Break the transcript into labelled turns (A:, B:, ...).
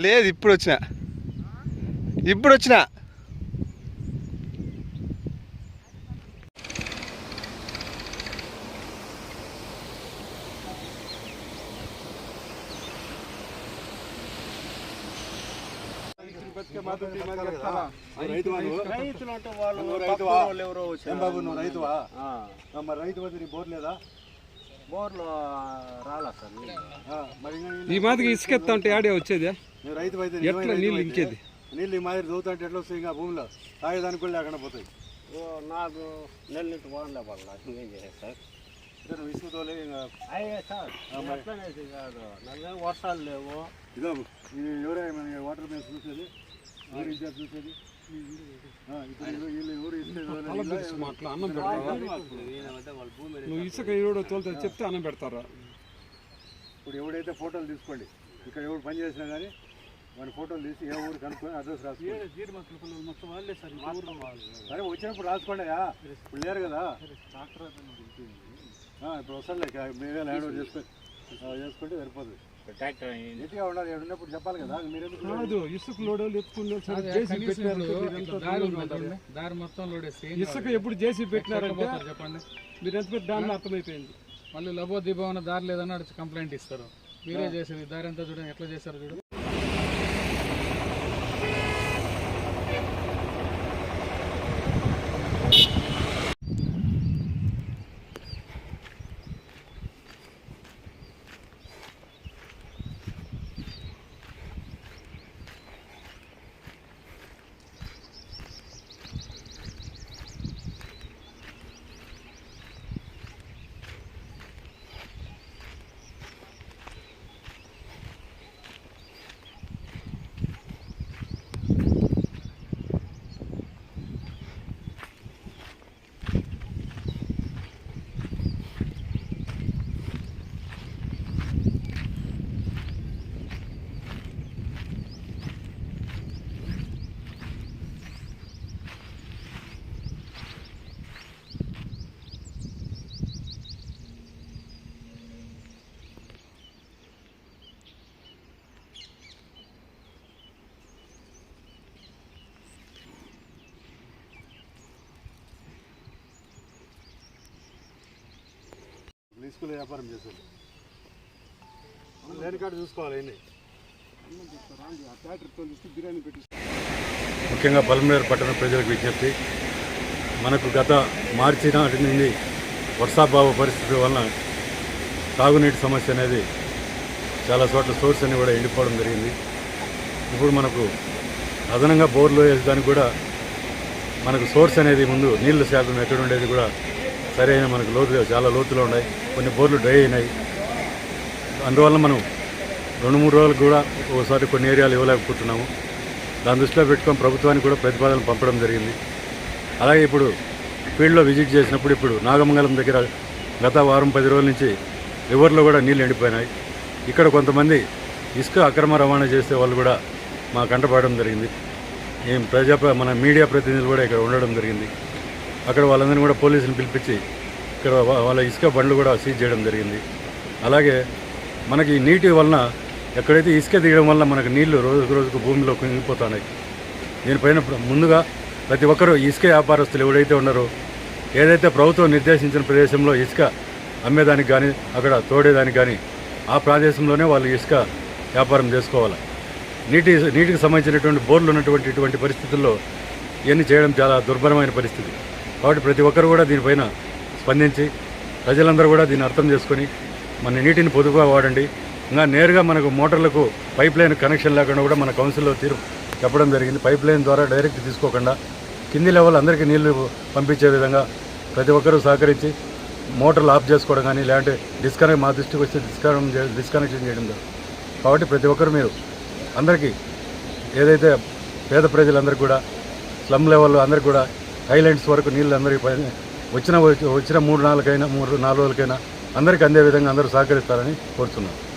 A: లేదు ఇప్పుడు వచ్చిన ఇప్పుడు వచ్చిన
B: బోర్లో రాలా సార్
C: ఈ మాదిరి ఇసుక ఎత్తా ఉంటే ఆడే వచ్చేది?
D: నువ్వు రైతు అయితే
C: ఎట్లా నీళ్ళు ఇంకేది?
D: నీళ్ళు ఈ మాదిరి చదువుతుంటే ఎట్లా వస్తాయి ఇంకా భూమిలో? తాగేదానికి కూడా లేకుండా పోతాయి.
B: ఓ, నాకు నెల నుంచి వాడలే పడలా చేయాలి సార్? అయ్యే సార్ ఎట్లనేది కాదు. నల్ల వర్షాలు లేవు.
D: ఇదో ఇది ఎవరే మన వాటర్ మీద చూసేది? ఎవరు ఇచ్చారు చూసేది?
C: నువ్వు ఇసుక ఎవడో తోలుతా చెప్తే అన్నం పెడతారా?
D: ఇప్పుడు ఎవడైతే ఫోటోలు తీసుకోండి ఇక్కడ ఎవరు పని చేసినా కానీ వాడి ఫోటోలు తీసి ఏ ఊరు కనుక్కొని అడ్రస్ రాసుకోండి సరే వచ్చినప్పుడు రాసుకోండియా ఇప్పుడు లేరు కదా. ఆ, ఇప్పుడు ఇక మీరే హ్యాండ్ ఓవర్ చేసుకొని చేసుకుంటే సరిపోతుంది నీట్గా ఉండాలి ఉన్నప్పుడు చెప్పాలి కదా మీరు
C: ఇసుక లోడ్ ఎత్తుకునే సరే జేసీ పెట్టినారు
E: దారి మొత్తం లోడేసి
C: ఇసుక ఎప్పుడు జేసీ పెట్టినారంటే
E: చెప్పండి?
C: మీరు ఎంత పెద్ద దాంట్లో అర్థమైపోయింది.
E: మళ్ళీ లబో దీపం దారి లేదని కంప్లైంట్ ఇస్తారు. మీరే చేసేది దారి అంతా చూడండి ఎట్లా చేస్తారు చూడు.
D: ఇసుకలో వ్యాపారం చేసేది లేని కాడ చూసుకోవాలి అన్నీ. ముఖ్యంగా పల్మనేరు పట్టణ ప్రజలకు విజ్ఞప్తి మనకు గత మార్చి నాటి నుండి వర్షాభావ పరిస్థితి వలన తాగునీటి సమస్య అనేది చాలా చోట్ల సోర్స్ అన్ని కూడా ఎండిపోవడం జరిగింది. ఇప్పుడు మనకు అదనంగా బోర్లు వేసేదానికి కూడా మనకు సోర్స్ అనేది ముందు నీళ్ళ శాతం ఎక్కడ ఉండేది కూడా సరైన మనకు లోతు చాలా లోతులో ఉన్నాయి. కొన్ని బోర్లు డ్రై అయినాయి. అందువల్ల మనం రెండు మూడు రోజులు కూడా ఒకసారి కొన్ని ఏరియాలు ఇవ్వలేకపోతున్నాము. దాని దృష్టిలో పెట్టుకొని ప్రభుత్వానికి కూడా ప్రతిపాదనలు పంపడం జరిగింది. అలాగే ఇప్పుడు ఫీల్డ్లో విజిట్ చేసినప్పుడు ఇప్పుడు నాగమంగళం దగ్గర గత వారం పది రోజుల నుంచి రివర్లో కూడా నీళ్ళు ఎండిపోయినాయి. ఇక్కడ కొంతమంది ఇసుక అక్రమ రవాణా చేసే వాళ్ళు కూడా మా కంటపడడం జరిగింది. ఏం ప్రజా మన మీడియా ప్రతినిధులు కూడా ఇక్కడ ఉండడం జరిగింది. అక్కడ వాళ్ళందరినీ కూడా పోలీసులు పిలిపించి ఇక్కడ వాళ్ళ ఇసుక బండ్లు కూడా సీజ్ చేయడం జరిగింది. అలాగే మనకి ఈ నీటి వలన ఎక్కడైతే ఇసుక దిగడం వల్ల మనకు నీళ్ళు రోజుకు రోజుకు భూమిలో కుంగిపోతున్నాయి. దీనిపైన ముందుగా ప్రతి ఒక్కరూ ఇసుక వ్యాపారస్తులు ఎవరైతే ఉన్నారో ఏదైతే ప్రభుత్వం నిర్దేశించిన ప్రదేశంలో ఇసుక అమ్మేదానికి కానీ అక్కడ తోడేదానికి కానీ ఆ ప్రదేశంలోనే వాళ్ళు ఇసుక వ్యాపారం చేసుకోవాలి. నీటి నీటికి సంబంధించినటువంటి బోర్లు ఉన్నటువంటి ఇటువంటి పరిస్థితుల్లో ఇవన్నీ చేయడం చాలా దుర్భరమైన పరిస్థితి. కాబట్టి ప్రతి ఒక్కరు కూడా దీనిపైన స్పందించి ప్రజలందరూ కూడా దీన్ని అర్థం చేసుకొని మన నీటిని పొదుపుగా వాడండి. ఇంకా నేరుగా మనకు మోటార్లకు పైప్ లైన్ కనెక్షన్ లేకుండా కూడా మన కౌన్సిల్లో తీరు చెప్పడం జరిగింది. పైప్ లైన్ ద్వారా డైరెక్ట్ తీసుకోకుండా కింది లెవెల్ అందరికీ నీళ్ళు పంపించే విధంగా ప్రతి ఒక్కరూ సహకరించి మోటార్లు ఆఫ్ చేసుకోవడం కానీ లేదంటే డిస్కనెక్ట్ మా దృష్టికి వస్తే డిస్కనెక్ట్ డిస్కనెక్షన్ చేయడం కాబట్టి ప్రతి ఒక్కరు మీరు అందరికీ ఏదైతే పేద ప్రజలందరికీ కూడా స్లమ్ లెవెల్లో అందరికీ కూడా హైలైట్స్ వరకు నీళ్ళు అందరికీ పైన వచ్చిన వచ్చిన మూడు నాలుగైనా మూడు నాలుగు రోజులకైనా అందరికీ అందే విధంగా అందరూ సహకరిస్తారని కోరుతున్నాను